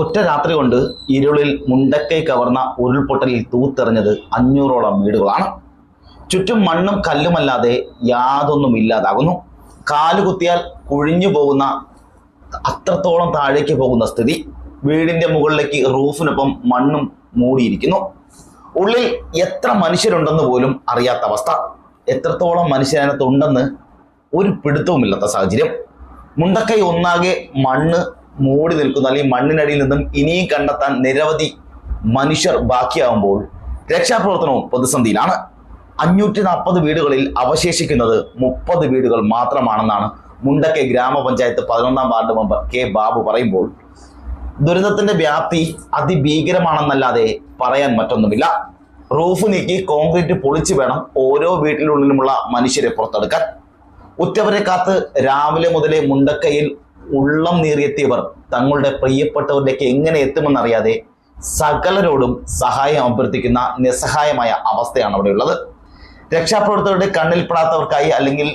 ഒറ്റ രാത്രി കൊണ്ട് ഇരുളിൽ മുണ്ടക്കൈ കവർന്ന ഉരുൾപൊട്ടലിൽ തൂത്തെറിഞ്ഞത് അഞ്ഞൂറോളം വീടുകളാണ്. ചുറ്റും മണ്ണും കല്ലുമല്ലാതെ യാതൊന്നും ഇല്ലാതാകുന്നു കാലുകുത്തിയാൽ കുഴിഞ്ഞു പോകുന്ന അത്രത്തോളം താഴേക്ക് പോകുന്ന സ്ഥിതി. വീടിന്റെ മുകളിലേക്ക് റൂഫിനൊപ്പം മണ്ണും മൂടിയിരിക്കുന്നു. ഉള്ളിൽ എത്ര മനുഷ്യരുണ്ടെന്ന് പോലും അറിയാത്ത അവസ്ഥ. എത്രത്തോളം മനുഷ്യനകത്തുണ്ടെന്ന് ഒരു പിടുത്തവുമില്ലാത്ത സാഹചര്യം. മുണ്ടക്കൈ ഒന്നാകെ മണ്ണ് മൂടി നിൽക്കുന്ന അല്ലെങ്കിൽ മണ്ണിനടിയിൽ നിന്നും ഇനിയും കണ്ടെത്താൻ നിരവധി മനുഷ്യർ ബാക്കിയാവുമ്പോൾ രക്ഷാപ്രവർത്തനവും പ്രതിസന്ധിയിലാണ്. അഞ്ഞൂറ്റി നാൽപ്പത് വീടുകളിൽ അവശേഷിക്കുന്നത് മുപ്പത് വീടുകൾ മാത്രമാണെന്നാണ് മുണ്ടക്കെ ഗ്രാമപഞ്ചായത്ത് പതിനൊന്നാം വാർഡ് മെമ്പർ കെ ബാബു പറയുമ്പോൾ. ദുരിതത്തിന്റെ വ്യാപ്തി അതിഭീകരമാണെന്നല്ലാതെ പറയാൻ മറ്റൊന്നുമില്ല. റൂഫ് നീക്കി കോൺക്രീറ്റ് പൊളിച്ചു വേണം ഓരോ വീട്ടിനുള്ളിലുമുള്ള മനുഷ്യരെ പുറത്തെടുക്കാൻ. ഉറ്റവരെ കാത്ത് രാവിലെ മുതലേ മുണ്ടക്കയിൽ ഉള്ളം നീറിയെത്തിയവർ തങ്ങളുടെ പ്രിയപ്പെട്ടവരിലേക്ക് എങ്ങനെ എത്തുമെന്നറിയാതെ സകലരോടും സഹായം അഭ്യർത്ഥിക്കുന്ന നിസ്സഹായമായ അവസ്ഥയാണ് അവിടെയുള്ളത് രക്ഷാപ്രവർത്തകരുടെ കണ്ണിൽപ്പെടാത്തവർക്കായി അല്ലെങ്കിൽ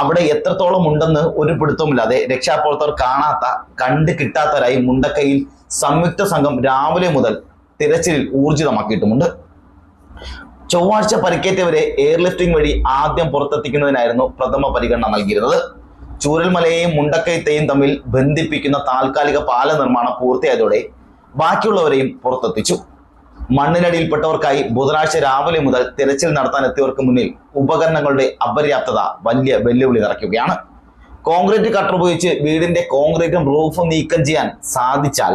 അവിടെ എത്രത്തോളം ഉണ്ടെന്ന് ഒരു പിടുത്തവുമില്ലാതെ രക്ഷാപ്രവർത്തകർ കാണാത്ത കണ്ട് കിട്ടാത്തവരായി മുണ്ടക്കയിൽ സംയുക്ത സംഘം രാവിലെ മുതൽ തിരച്ചിലിൽ ഊർജിതമാക്കിയിട്ടുമുണ്ട്. ചൊവ്വാഴ്ച പരിക്കേറ്റവരെ എയർലിഫ്റ്റിംഗ് വഴി ആദ്യം പുറത്തെത്തിക്കുന്നതിനായിരുന്നു പ്രഥമ പരിഗണന നൽകിയിരുന്നത്. ചൂരൽമലയെയും മുണ്ടക്കയത്തെയും തമ്മിൽ ബന്ധിപ്പിക്കുന്ന താൽക്കാലിക പാല നിർമ്മാണം പൂർത്തിയായതോടെ ബാക്കിയുള്ളവരെയും പുറത്തെത്തിച്ചു. മണ്ണിനടിയിൽപ്പെട്ടവർക്കായി ബുധനാഴ്ച രാവിലെ മുതൽ തിരച്ചിൽ നടത്താൻ എത്തിയവർക്ക് മുന്നിൽ ഉപകരണങ്ങളുടെ അപര്യാപ്തത വലിയ വെല്ലുവിളി നിറയ്ക്കുകയാണ്. കോൺക്രീറ്റ് കട്ടർ ഉപയോഗിച്ച് വീടിന്റെ കോൺക്രീറ്റും റൂഫും നീക്കം ചെയ്യാൻ സാധിച്ചാൽ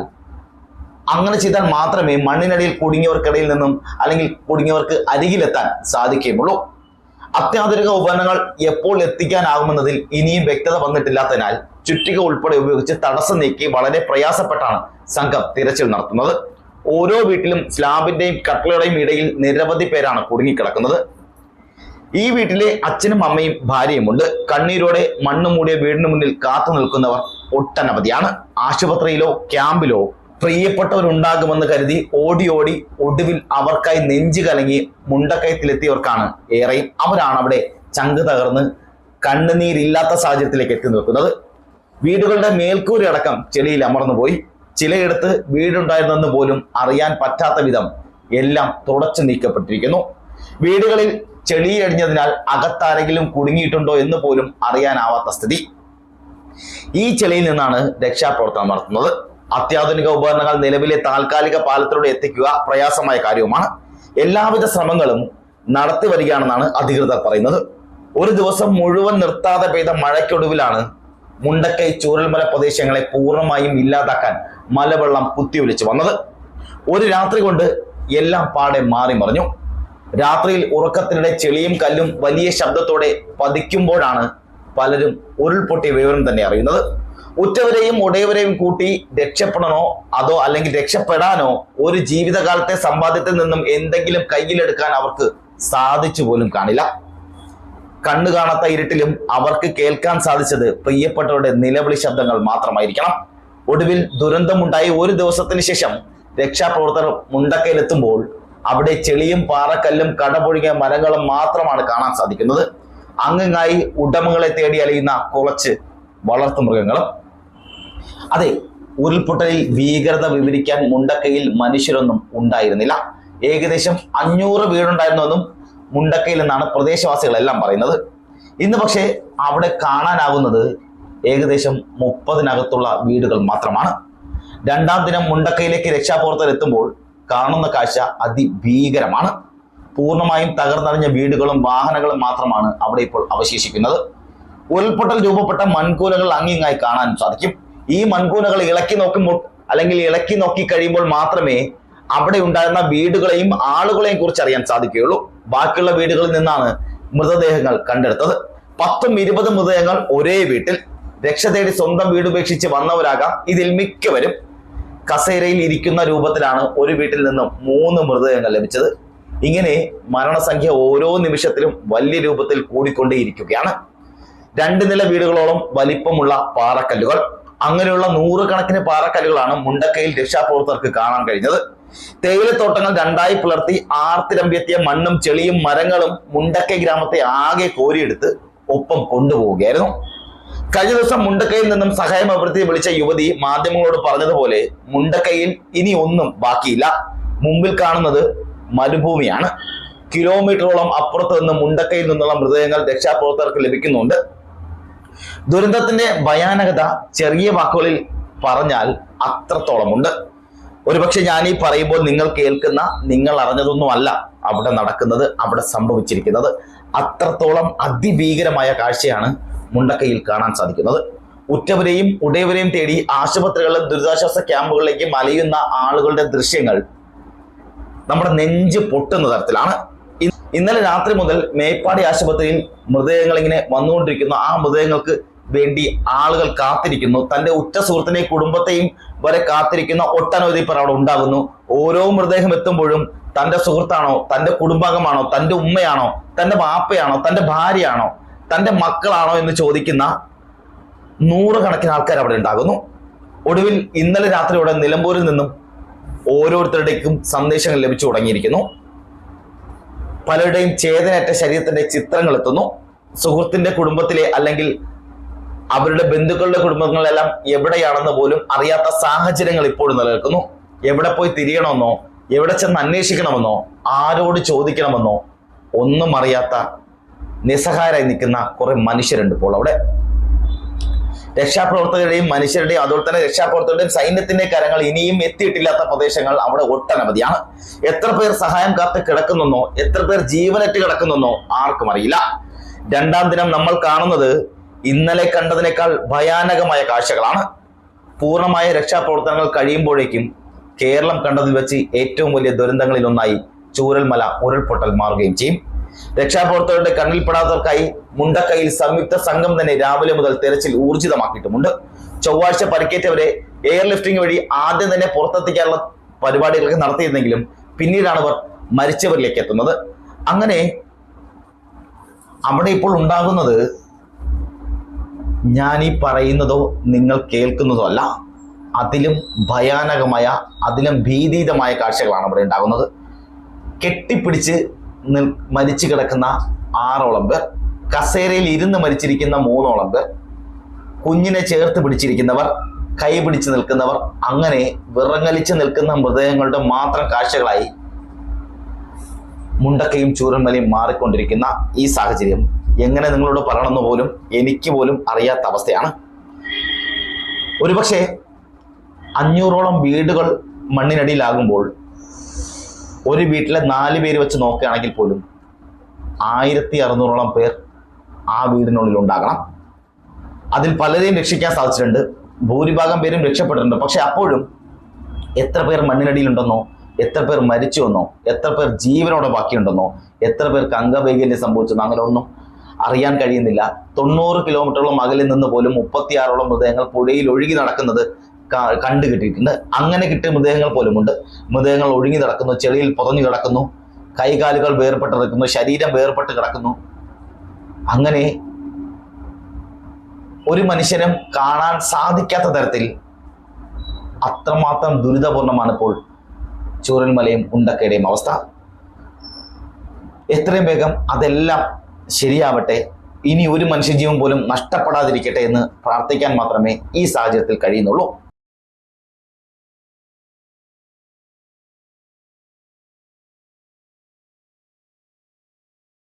അങ്ങനെ ചെയ്താൽ മാത്രമേ മണ്ണിനടിയിൽ കുടുങ്ങിയവർക്കിടയിൽ നിന്നും അല്ലെങ്കിൽ കുടുങ്ങിയവർക്ക് അരികിലെത്താൻ സാധിക്കുകയുള്ളൂ. അത്യാധുനിക ഉപകരണങ്ങൾ എപ്പോൾ എത്തിക്കാനാകുമെന്നതിൽ ഇനിയും വ്യക്തത വന്നിട്ടില്ലാത്തതിനാൽ ചുറ്റിക ഉൾപ്പെടെ ഉപയോഗിച്ച് തടസ്സം നീക്കി വളരെ പ്രയാസപ്പെട്ടാണ് സംഘം തിരച്ചിൽ നടത്തുന്നത്. ഓരോ വീട്ടിലും സ്ലാബിന്റെയും കട്ടളയുടെയും ഇടയിൽ നിരവധി പേരാണ് കുടുങ്ങിക്കിടക്കുന്നത്. ഈ വീട്ടിലെ അച്ഛനും അമ്മയും ഭാര്യയുമുണ്ട്. കണ്ണീരോടെ മണ്ണ് മൂടിയ വീടിന് മുന്നിൽ കാത്തു നിൽക്കുന്നവർ ഒട്ടനവധിയാണ്. ആശുപത്രിയിലോ ക്യാമ്പിലോ പ്രിയപ്പെട്ടവരുണ്ടാകുമെന്ന് കരുതി ഓടി ഓടി ഒടുവിൽ അവർക്കായി നെഞ്ചു കലങ്ങി മുണ്ടക്കയത്തിലെത്തിയവർക്കാണ് ഏറെയും അവരാണ് അവിടെ ചങ്ക് തകർന്ന് കണ്ണുനീരില്ലാത്ത സാഹചര്യത്തിലേക്ക് എത്തി നിൽക്കുന്നത്. വീടുകളുടെ മേൽക്കൂര അടക്കം ചെളിയിൽ അമർന്നുപോയി ചിലയിടത്ത് വീടുണ്ടായിരുന്നെന്ന് പോലും അറിയാൻ പറ്റാത്ത വിധം എല്ലാം തുടച്ചു നീക്കപ്പെട്ടിരിക്കുന്നു. വീടുകളിൽ ചെളിയടിഞ്ഞതിനാൽ അകത്താരെങ്കിലും കുടുങ്ങിയിട്ടുണ്ടോ എന്ന് പോലും അറിയാനാവാത്ത സ്ഥിതി. ഈ ചെളിയിൽ നിന്നാണ് രക്ഷാപ്രവർത്തനം നടത്തുന്നത്. അത്യാധുനിക ഉപകരണങ്ങൾ നിലവിലെ താൽക്കാലിക പാലത്തിലൂടെ എത്തിക്കുക പ്രയാസമായ കാര്യവുമാണ്. എല്ലാവിധ ശ്രമങ്ങളും നടത്തി വരികയാണെന്നാണ് അധികൃതർ പറയുന്നത്. ഒരു ദിവസം മുഴുവൻ നിർത്താതെ പെയ്ത മഴയ്ക്കൊടുവിലാണ് മുണ്ടക്കൈ ചൂരൽമല പ്രദേശങ്ങളെ പൂർണമായും ഇല്ലാതാക്കാൻ മലവെള്ളം കുത്തിയൊലിച്ചു വന്നത്. ഒരു രാത്രി കൊണ്ട് എല്ലാം പാടെ മാറി മറിഞ്ഞു. രാത്രിയിൽ ഉറക്കത്തിനിടെ ചെളിയും കല്ലും വലിയ ശബ്ദത്തോടെ പതിക്കുമ്പോഴാണ് പലരും ഉരുൾപൊട്ടിയ വിവരം തന്നെ അറിയുന്നത്. ഉറ്റവരെയും ഉടയവരെയും കൂട്ടി രക്ഷപ്പെടണോ? അതോ അല്ലെങ്കിൽ രക്ഷപ്പെടാനോ? ഒരു ജീവിതകാലത്തെ സമ്പാദ്യത്തിൽ നിന്നും എന്തെങ്കിലും കയ്യിലെടുക്കാൻ അവർക്ക് സാധിച്ചു പോലും കാണില്ല. കണ്ണു കാണാത്ത ഇരുട്ടിലും അവർക്ക് കേൾക്കാൻ സാധിച്ചത് പ്രിയപ്പെട്ടവരുടെ നിലവിളി ശബ്ദങ്ങൾ മാത്രമായിരിക്കണം. ഒടുവിൽ ദുരന്തമുണ്ടായി ഒരു ദിവസത്തിന് ശേഷം രക്ഷാപ്രവർത്തകർ മുണ്ടക്കയിലെത്തുമ്പോൾ അവിടെ ചെളിയും പാറക്കല്ലും കടപൊഴുകിയ മരങ്ങളും മാത്രമാണ് കാണാൻ സാധിക്കുന്നത്. അങ്ങായി ഉടമകളെ തേടി അലയുന്ന കുറച്ച് വളർത്തു മൃഗങ്ങളും അതെ ഉരുൾപൊട്ടലിൽ ഭീകരത വിവരിക്കാൻ മുണ്ടക്കയിൽ മനുഷ്യരൊന്നും ഉണ്ടായിരുന്നില്ല. ഏകദേശം അഞ്ഞൂറ് വീടുണ്ടായിരുന്നുവെന്നും മുണ്ടക്കയിൽ നിന്നാണ് പ്രദേശവാസികളെല്ലാം പറയുന്നത്. ഇന്ന് പക്ഷേ അവിടെ കാണാനാകുന്നത് ഏകദേശം മുപ്പതിനകത്തുള്ള വീടുകൾ മാത്രമാണ്. രണ്ടാം ദിനം മുണ്ടക്കയിലേക്ക് രക്ഷാപ്രവർത്തകർ എത്തുമ്പോൾ കാണുന്ന കാഴ്ച അതിഭീകരമാണ്. പൂർണമായും തകർന്നറിഞ്ഞ വീടുകളും വാഹനങ്ങളും മാത്രമാണ് അവിടെ ഇപ്പോൾ അവശേഷിക്കുന്നത്. ഉരുൾപൊട്ടൽ രൂപപ്പെട്ട മൺകൂലകൾ അങ്ങിങ്ങായി കാണാൻ സാധിക്കും. ഈ മൺകൂനകൾ ഇളക്കി നോക്കുമ്പോൾ അല്ലെങ്കിൽ ഇളക്കി നോക്കി കഴിയുമ്പോൾ മാത്രമേ അവിടെ ഉണ്ടായിരുന്ന വീടുകളെയും ആളുകളെയും കുറിച്ച് അറിയാൻ സാധിക്കുകയുള്ളൂ. ബാക്കിയുള്ള വീടുകളിൽ നിന്നാണ് മൃതദേഹങ്ങൾ കണ്ടെടുത്തത്. പത്തും ഇരുപതും മൃതദേഹങ്ങൾ ഒരേ വീട്ടിൽ. രക്ഷ തേടി സ്വന്തം വീട് ഉപേക്ഷിച്ച് വന്നവരാകാം. ഇതിൽ മിക്കവരും കസേരയിൽ ഇരിക്കുന്ന രൂപത്തിലാണ് ഒരു വീട്ടിൽ നിന്നും മൂന്ന് മൃതദേഹങ്ങൾ ലഭിച്ചത്. ഇങ്ങനെ മരണസംഖ്യ ഓരോ നിമിഷത്തിലും വലിയ രൂപത്തിൽ കൂടിക്കൊണ്ടേയിരിക്കുകയാണ്. രണ്ട് നില വീടുകളോളം വലിപ്പമുള്ള പാറക്കല്ലുകൾ. അങ്ങനെയുള്ള നൂറുകണക്കിന് പാറക്കല്ലുകളാണ് മുണ്ടക്കയിൽ രക്ഷാപ്രവർത്തകർക്ക് കാണാൻ കഴിഞ്ഞത്. തേയിലത്തോട്ടങ്ങൾ രണ്ടായി പുലർത്തി ആർത്തിരമ്പിയെത്തിയ മണ്ണും ചെളിയും മരങ്ങളും മുണ്ടക്കൈ ഗ്രാമത്തെ ആകെ കോരിയെടുത്ത് ഒപ്പം കൊണ്ടുപോവുകയായിരുന്നു. കഴിഞ്ഞ ദിവസം മുണ്ടക്കയിൽ നിന്നും സഹായം അഭ്യർത്ഥി വിളിച്ച യുവതി മാധ്യമങ്ങളോട് പറഞ്ഞതുപോലെ മുണ്ടക്കയിൽ ഇനി ഒന്നും ബാക്കിയില്ല. മുമ്പിൽ കാണുന്നത് മരുഭൂമിയാണ്. കിലോമീറ്ററോളം അപ്പുറത്ത് നിന്ന് മുണ്ടക്കയിൽ നിന്നുള്ള മൃതദേഹങ്ങൾ രക്ഷാപ്രവർത്തകർക്ക് ലഭിക്കുന്നുണ്ട്. ദുരന്തത്തിന്റെ ഭയാനകത ചെറിയ വാക്കുകളിൽ പറഞ്ഞാൽ അത്രത്തോളമുണ്ട്. ഒരുപക്ഷെ ഞാൻ ഈ പറയുമ്പോൾ നിങ്ങൾ കേൾക്കുന്ന നിങ്ങൾ അറിഞ്ഞതൊന്നുമല്ല അവിടെ നടക്കുന്നത് അവിടെ സംഭവിച്ചിരിക്കുന്നത്. അത്രത്തോളം അതിഭീകരമായ കാഴ്ചയാണ് മുണ്ടക്കയിൽ കാണാൻ സാധിക്കുന്നത്. ഉറ്റവരെയും ഉടയവരെയും തേടി ആശുപത്രികളിലും ദുരിതാശ്വാസ ക്യാമ്പുകളിലേക്ക് മലയുന്ന ആളുകളുടെ ദൃശ്യങ്ങൾ നമ്മുടെ നെഞ്ച് പൊട്ടുന്ന തരത്തിലാണ്. ഇന്നലെ രാത്രി മുതൽ മേപ്പാടി ആശുപത്രിയിൽ മൃതദേഹങ്ങൾ ഇങ്ങനെ വന്നുകൊണ്ടിരിക്കുന്നു ആ മൃതദേഹങ്ങൾക്ക് വേണ്ടി ആളുകൾ കാത്തിരിക്കുന്നു. തന്റെ ഉറ്റ സുഹൃത്തിനെയും കുടുംബത്തെയും വരെ കാത്തിരിക്കുന്ന ഒട്ടനവധി പേർ അവിടെ ഉണ്ടാകുന്നു. ഓരോ മൃതദേഹം എത്തുമ്പോഴും തന്റെ സുഹൃത്താണോ തന്റെ കുടുംബാംഗമാണോ തന്റെ ഉമ്മയാണോ തന്റെ വാപ്പയാണോ തന്റെ ഭാര്യയാണോ തന്റെ മക്കളാണോ എന്ന് ചോദിക്കുന്ന നൂറുകണക്കിന് ആൾക്കാർ അവിടെ ഉണ്ടാകുന്നു. ഒടുവിൽ ഇന്നലെ രാത്രിയോടെ നിലമ്പൂരിൽ നിന്നും ഓരോരുത്തരുടേക്കും സന്ദേശങ്ങൾ ലഭിച്ചു തുടങ്ങിയിരിക്കുന്നു. പലരുടെയും ചേതനേറ്റ ശരീരത്തിന്റെ ചിത്രങ്ങൾ എത്തുന്നു. സുഹൃത്തിന്റെ കുടുംബത്തിലെ അല്ലെങ്കിൽ അവരുടെ ബന്ധുക്കളുടെ കുടുംബങ്ങളെല്ലാം എവിടെയാണെന്ന് പോലും അറിയാത്ത സാഹചര്യങ്ങൾ ഇപ്പോഴും നിലനിൽക്കുന്നു. എവിടെ പോയി തിരിയണമെന്നോ എവിടെ ചെന്ന് അന്വേഷിക്കണമെന്നോ ആരോട് ചോദിക്കണമെന്നോ ഒന്നും അറിയാത്ത നിസ്സഹായരായി നിൽക്കുന്ന കുറെ മനുഷ്യരുണ്ട് ഇപ്പോൾ അവിടെ. രക്ഷാപ്രവർത്തകരുടെയും മനുഷ്യരുടെയും അതുപോലെ തന്നെ രക്ഷാപ്രവർത്തകരുടെയും സൈന്യത്തിന്റെ കരങ്ങൾ ഇനിയും എത്തിയിട്ടില്ലാത്ത പ്രദേശങ്ങൾ അവിടെ ഒട്ടനവധിയാണ് എത്ര പേർ സഹായം കാത്ത് കിടക്കുന്നെന്നോ എത്ര പേർ ജീവനറ്റ് കിടക്കുന്നോ ആർക്കും അറിയില്ല. രണ്ടാം ദിനം നമ്മൾ കാണുന്നത് ഇന്നലെ കണ്ടതിനേക്കാൾ ഭയാനകമായ കാഴ്ചകളാണ്. പൂർണമായ രക്ഷാപ്രവർത്തനങ്ങൾ കഴിയുമ്പോഴേക്കും കേരളം കണ്ടതിൽ വെച്ച് ഏറ്റവും വലിയ ദുരന്തങ്ങളിലൊന്നായി ചൂരൽമല ഉരുൾപൊട്ടൽ മാറുകയും ചെയ്യും. രക്ഷാപ്രവർത്തകരുടെ കണ്ണിൽപ്പെടാത്തവർക്കായി മുണ്ടക്കയിൽ സംയുക്ത സംഘം തന്നെ രാവിലെ മുതൽ തെരച്ചിൽ ഊർജിതമാക്കിയിട്ടുമുണ്ട് ചൊവ്വാഴ്ച പരിക്കേറ്റവരെ എയർ ലിഫ്റ്റിംഗ് വഴി ആദ്യം തന്നെ പുറത്തെത്തിക്കാനുള്ള പരിപാടികളൊക്കെ നടത്തിയിരുന്നെങ്കിലും പിന്നീടാണ് അവർ മരിച്ചവരിലേക്ക് എത്തുന്നത്. അങ്ങനെ അവിടെ ഇപ്പോൾ ഉണ്ടാകുന്നത് ഞാൻ ഈ പറയുന്നതോ നിങ്ങൾ കേൾക്കുന്നതോ അല്ല. അതിലും ഭയാനകമായ അതിലും ഭീതീതമായ കാഴ്ചകളാണ് അവിടെ ഉണ്ടാകുന്നത്. കെട്ടിപ്പിടിച്ച് മരിച്ചു കിടക്കുന്ന ആറോളം പേർ കസേരയിൽ ഇരുന്ന് മരിച്ചിരിക്കുന്ന മൂന്നോളം പേർ കുഞ്ഞിനെ ചേർത്ത് പിടിച്ചിരിക്കുന്നവർ കൈ പിടിച്ച് നിൽക്കുന്നവർ അങ്ങനെ വിറങ്ങലിച്ച് നിൽക്കുന്ന മൃതദേഹങ്ങളുടെ മാത്രം കാഴ്ചകളായി മുണ്ടക്കയും ചൂരന്മലയും മാറിക്കൊണ്ടിരിക്കുന്ന ഈ സാഹചര്യം. എങ്ങനെ നിങ്ങളോട് പറയണമെന്ന് പോലും എനിക്ക് പോലും അറിയാത്ത അവസ്ഥയാണ്. ഒരുപക്ഷെ അഞ്ഞൂറോളം വീടുകൾ മണ്ണിനടിയിലാകുമ്പോൾ ഒരു വീട്ടിലെ നാല് പേര് വെച്ച് നോക്കുകയാണെങ്കിൽ പോലും ആയിരത്തി അറുന്നൂറോളം പേർ ആ വീടിനുള്ളിൽ ഉണ്ടാകണം. അതിൽ പലരെയും രക്ഷിക്കാൻ സാധിച്ചിട്ടുണ്ട്. ഭൂരിഭാഗം പേരും രക്ഷപ്പെട്ടിട്ടുണ്ട്. പക്ഷെ അപ്പോഴും എത്ര പേർ മണ്ണിനടിയിലുണ്ടെന്നോ എത്ര പേർ മരിച്ചു വന്നോ എത്ര പേർ ജീവനോടെ ബാക്കിയുണ്ടെന്നോ എത്ര പേർക്ക് അംഗവൈകല്യം സംഭവിച്ചെന്നോ അങ്ങനെ ഒന്നും അറിയാൻ കഴിയുന്നില്ല. തൊണ്ണൂറ് കിലോമീറ്ററോളം അകലിൽ നിന്ന് പോലും മുപ്പത്തിയാറോളം മൃതദേഹങ്ങൾ പുഴയിൽ ഒഴുകി നടക്കുന്നത് കണ്ടു കിട്ടിയിട്ടുണ്ട്. അങ്ങനെ കിട്ടിയ മൃതദേഹങ്ങൾ പോലുമുണ്ട്. മൃതദേഹങ്ങൾ ഒഴുങ്ങി നടക്കുന്നു ചെളിയിൽ പുതഞ്ഞു കിടക്കുന്നു കൈകാലുകൾ വേർപെട്ട് നിൽക്കുന്നു ശരീരം വേർപെട്ട് കിടക്കുന്നു. അങ്ങനെ ഒരു മനുഷ്യനും കാണാൻ സാധിക്കാത്ത തരത്തിൽ അത്രമാത്രം ദുരിതപൂർണമാണ് ഇപ്പോൾ ചൂരന്മലയും ഉണ്ടക്കയുടെയും അവസ്ഥ. എത്രയും വേഗം അതെല്ലാം ശരിയാവട്ടെ. ഇനി ഒരു മനുഷ്യജീവൻ പോലും നഷ്ടപ്പെടാതിരിക്കട്ടെ എന്ന് പ്രാർത്ഥിക്കാൻ മാത്രമേ ഈ സാഹചര്യത്തിൽ കഴിയുന്നുള്ളൂ.